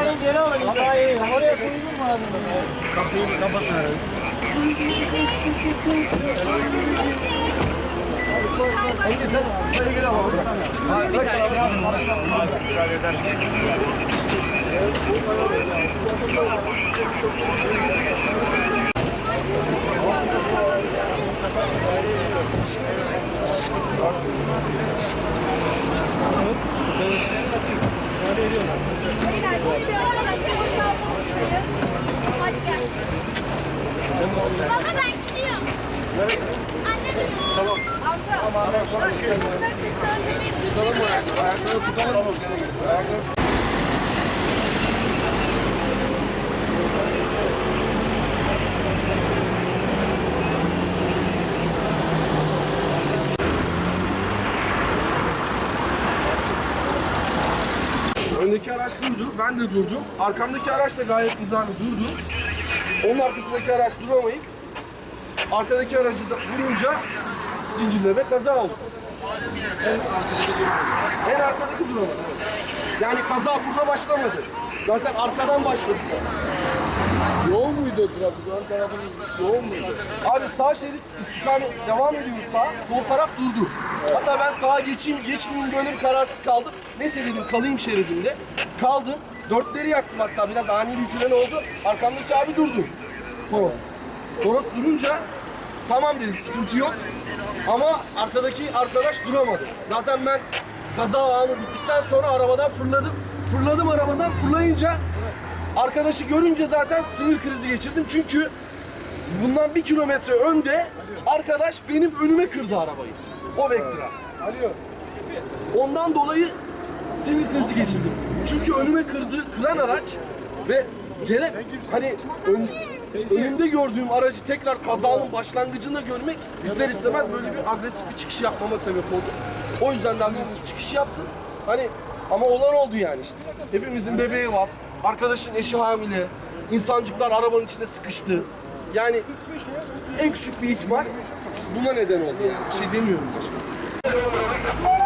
İtfaiye geri alın itfaiyeyi. Oraya koyulur mu abi? Kapıyı kapatın herhalde. Hadi Baba ben gidiyorum. Anne de Tamam. Amca. Tamam. Ayakları tutalım. Ayakları Öndeki araç durdu, ben de durdum. Arkamdaki araç da gayet nizami durdu. Onun arkasındaki araç duramayıp arkadaki aracı da vurunca zincirleme kaza oldu. En arkadaki duramadı. En arkadaki duramadı. evet. Yani kaza burada başlamadı. Zaten arkadan başladı kaza. Yoğun muydu trafik? Ön tarafınız yoğun muydu? Abi sağ şerit istikamet devam ediyor sağ, sol taraf durdu. Hatta ben sağa geçeyim, geçmeyeyim böyle bir kararsız kaldım. Neyse dedim kalayım şeridimde. Kaldım. Dörtleri yaktım hatta biraz ani bir fren oldu. Arkamdaki abi durdu. Toros. Toros durunca tamam dedim sıkıntı yok. Ama arkadaki arkadaş duramadı. Zaten ben kaza anı bittikten sonra arabadan fırladım. Fırladım arabadan fırlayınca arkadaşı görünce zaten sinir krizi geçirdim. Çünkü bundan bir kilometre önde arkadaş benim önüme kırdı arabayı. O Vectra. Ondan dolayı sinir krizi geçirdim. Çünkü önüme kırdı, kıran araç ve gene hani ön, önümde gördüğüm aracı tekrar kazanın başlangıcında görmek ister istemez böyle bir agresif bir çıkış yapmama sebep oldu. O yüzden de agresif çıkış yaptım. Hani ama olan oldu yani işte. Hepimizin bebeği var. Arkadaşın eşi hamile. İnsancıklar arabanın içinde sıkıştı. Yani en küçük bir ihtimal buna neden oldu yani. Bir şey demiyorum başka.